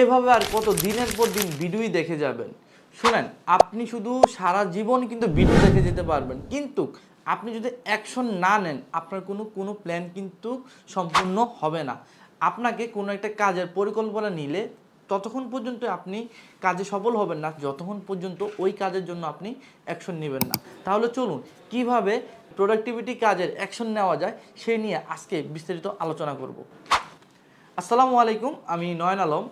এভাবে আর কত দিনের পর দিন ভিডিওই দেখে যাবেন। শুনেন, আপনি শুধু সারা জীবন কিন্তু ভিডিও দেখে যেতে পারবেন। কিন্তু আপনি যদি অ্যাকশন না নেন, আপনার কোনো কোনো প্ল্যান কিন্তু সম্পূর্ণ হবে না। আপনাকে কোনো একটা কাজের পরিকল্পনা নিলে ততক্ষণ পর্যন্ত আপনি কাজে সফল হবেন না, যতক্ষণ পর্যন্ত ওই কাজের জন্য আপনি অ্যাকশন নেবেন না। তাহলে চলুন, কীভাবে প্রোডাক্টিভিটি কাজের অ্যাকশন নেওয়া যায় সে নিয়ে আজকে বিস্তারিত আলোচনা করব। আসসালামু আলাইকুম, আমি নয়ন আলম।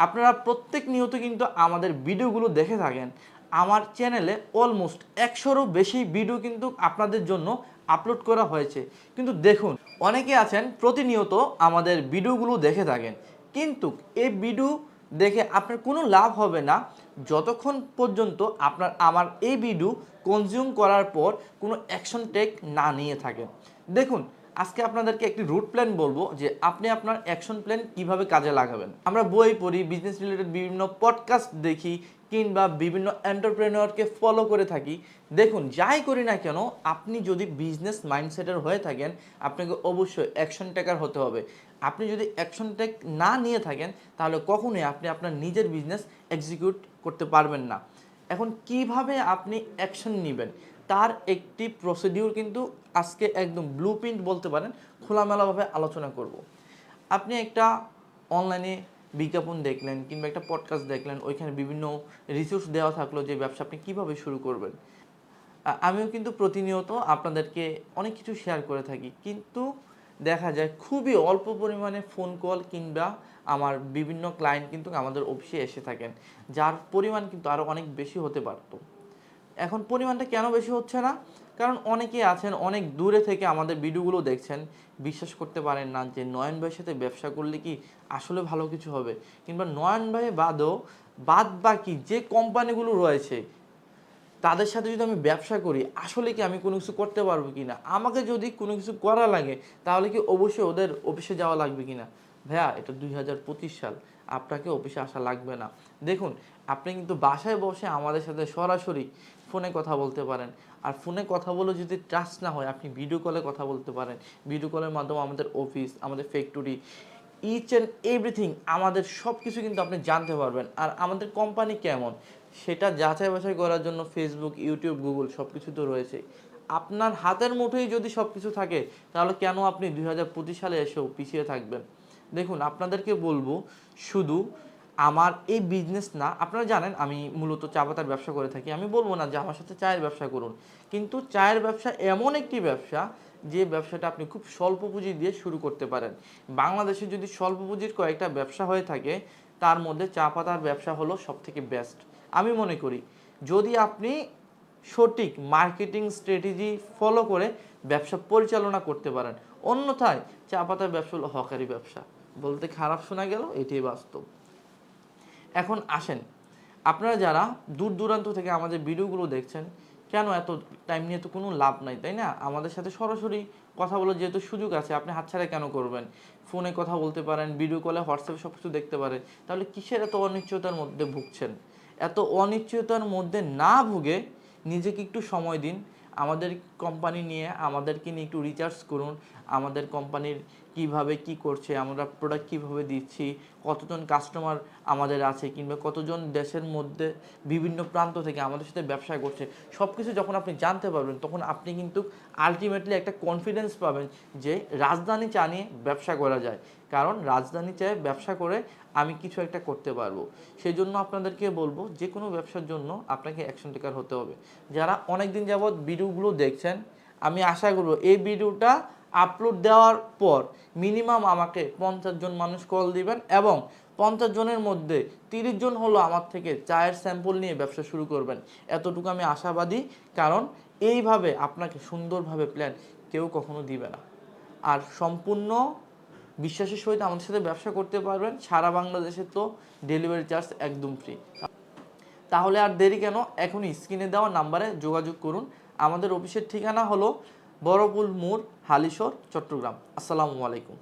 আপনারা প্রত্যেক নিয়ত কিন্তু আমাদের ভিডিওগুলো দেখে থাকেন। আমার চ্যানেলে অলমোস্ট একশোরও বেশি ভিডিও কিন্তু আপনাদের জন্য আপলোড করা হয়েছে। কিন্তু দেখুন, অনেকে আছেন প্রতিনিয়ত আমাদের ভিডিওগুলো দেখে থাকেন। কিন্তু এই ভিডিও দেখে আপনার কোনো লাভ হবে না। যতক্ষণ পর্যন্ত আপনার, আমার এই ভিডিও কনজিউম করার পর কোনো অ্যাকশন টেক না নিয়ে থাকেন। দেখুন আজকে আপনাদেরকে একটি রুট প্ল্যান বলব যে আপনি আপনার অ্যাকশন প্ল্যান কীভাবে কাজে লাগাবেন। আমরা বই পড়ি বিজনেস রিলেটেড বিভিন্ন পডকাস্ট দেখি কিংবা বিভিন্ন এন্টারপ্রেনিয়রকে ফলো করে থাকি। দেখুন, যাই করি না কেন, আপনি যদি বিজনেস মাইন্ডসেটের হয়ে থাকেন, আপনাকে অবশ্যই অ্যাকশন টেকার হতে হবে। আপনি যদি অ্যাকশন টেক না নিয়ে থাকেন, তাহলে কখনোই আপনি আপনার নিজের বিজনেস এক্সিকিউট করতে পারবেন না। এখন কীভাবে আপনি অ্যাকশন নেবেন? তার একটি প্রসিডিউর কিন্তু আজকে একদম ব্লু বলতে পারেন, খোলামেলাভাবে আলোচনা করব। আপনি একটা অনলাইনে বিজ্ঞাপন দেখলেন কিংবা একটা পডকাস্ট দেখলেন, ওইখানে বিভিন্ন রিসোর্স দেওয়া থাকল যে ব্যবসা আপনি কীভাবে শুরু করবেন। আমিও কিন্তু প্রতিনিয়ত আপনাদেরকে অনেক কিছু শেয়ার করে থাকি। কিন্তু দেখা যায় খুবই অল্প পরিমাণে ফোন কল কিংবা আমার বিভিন্ন ক্লায়েন্ট কিন্তু আমাদের অফিসে এসে থাকেন, যার পরিমাণ কিন্তু আরও অনেক বেশি হতে পারতো। এখন পরিমাণটা কেন বেশি হচ্ছে না? কারণ অনেকেই আছেন, অনেক দূরে থেকে আমাদের ভিডিওগুলো দেখছেন, বিশ্বাস করতে পারেন না যে নয়ন ভাইয়ের সাথে ব্যবসা করলে কি আসলে ভালো কিছু হবে? কিংবা নয়ন ভাই বাদও বাদ বাকি যে কোম্পানিগুলো রয়েছে, তাদের সাথে যদি আমি ব্যবসা করি, আসলে কি আমি কোনো কিছু করতে পারব কি না আমাকে যদি কোনো কিছু করা লাগে, তাহলে কি অবশ্যই ওদের অফিসে যাওয়া লাগবে কি না ভাইয়া, এটা দুই হাজার পঁচিশ সাল। আপনাকে অফিসে আসা লাগবে না। দেখুন, আপনি কিন্তু বাসায় বসে আমাদের সাথে সরাসরি ফোনে কথা বলতে পারেন। আর ফোনে কথা বলে যদি ট্রাস্ট না হয়, আপনি ভিডিও কলে কথা বলতে পারেন। ভিডিও কলের মাধ্যমে আমাদের অফিস আমাদের ফ্যাক্টরি ইচ অ্যান্ড এভরিথিং আমাদের সব কিছু কিন্তু আপনি জানতে পারবেন। আর আমাদের কোম্পানি কেমন? সেটা যাচাই বাছাই করার জন্য ফেসবুক ইউটিউব গুগল সব কিছু তো রয়েছে। আপনার হাতের মুঠোই যদি সব কিছু থাকে, তাহলে কেন আপনি দুই হাজার পঁচিশ সালে এসেও পিছিয়ে থাকবেন? দেখুন, আপনাদেরকে বলব শুধু আমার এই বিজনেস না, আপনারা জানেন আমি মূলত চা পাতার ব্যবসা করে থাকি। আমি বলব না যে আমার সাথে চায়ের ব্যবসা করুন। কিন্তু চায়ের ব্যবসা এমন একটি ব্যবসা যে ব্যবসাটা আপনি খুব স্বল্প পুঁজি দিয়ে শুরু করতে পারেন। বাংলাদেশে যদি স্বল্প পুঁজির কয়েকটা ব্যবসা হয়ে থাকে, তার মধ্যে চা পাতার ব্যবসা হলো সব থেকে বেস্ট আমি মনে করি, যদি আপনি সঠিক মার্কেটিং স্ট্র্যাটেজি ফলো করে ব্যবসা পরিচালনা করতে পারেন। অন্যথায় চা পাতার ব্যবসা হলো হকারি ব্যবসা। বলতে খারাপ শোনা গেল, এটাই বাস্তব। এখন আসেন, আপনারা যারা দূর দূরান্ত থেকে আমাদের ভিডিওগুলো দেখছেন, কেন এত টাইম নিয়ে তো কোনো লাভ নাই, তাই না? আমাদের সাথে সরাসরি কথা বলার যেহেতু সুযোগ আছে, আপনি হাতছাড়া কেন করবেন? ফোনে কথা বলতে পারেন ভিডিও কলে হোয়াটসঅ্যাপে সব কিছু দেখতে পারেন। তাহলে কিসের এত অনিশ্চয়তার মধ্যে ভুগছেন? এত অনিশ্চয়তার মধ্যে না ভুগে নিজেকে একটু সময় দিন, আমাদের কোম্পানি নিয়ে, আমাদেরকে নিয়ে একটু রিচার্জ করুন আমাদের কোম্পানির কীভাবে কি করছে, আমরা প্রোডাক্ট কীভাবে দিচ্ছি, কতজন কাস্টমার আমাদের আছে কিংবা কতজন দেশের মধ্যে বিভিন্ন প্রান্ত থেকে আমাদের সাথে ব্যবসা করছে সব কিছু যখন আপনি জানতে পারবেন, তখন আপনি কিন্তু আলটিমেটলি একটা কনফিডেন্স পাবেন যে রাজধানী চা নিয়ে ব্যবসা করা যায়। কারণ রাজধানী চায় ব্যবসা করে আমি কিছু একটা করতে পারব। সেই জন্য আপনাদেরকে বলব যে কোনো ব্যবসার জন্য আপনাকে অ্যাকশন টেকার হতে হবে। যারা অনেক দিন যাবৎ ভিডিওগুলো দেখছেন, আমি আশা করব এই ভিডিওটা আপলোড দেওয়ার পর মিনিমাম আমাকে পঞ্চাশ জন মানুষ কল দিবেন এবং পঞ্চাশ জনের মধ্যে তিরিশ জন হলো আমার থেকে চায়ের স্যাম্পল নিয়ে ব্যবসা শুরু করবেন। এতটুকু আমি আশাবাদী, কারণ এইভাবে আপনাকে সুন্দরভাবে প্ল্যান কেউ কখনো দিবে না। আর সম্পূর্ণ বিশ্বাসের সহিত আমাদের সাথে ব্যবসা করতে পারবেন, সারা বাংলাদেশে তো ডেলিভারি চার্জ একদম ফ্রি তাহলে আর দেরি কেন? এখনই স্ক্রিনে দেওয়া নাম্বারে যোগাযোগ করুন। আমাদের অফিসের ঠিকানা হলো বড়পুল মোড় হালিশর চট্টগ্রাম। আসসালামু আলাইকুম।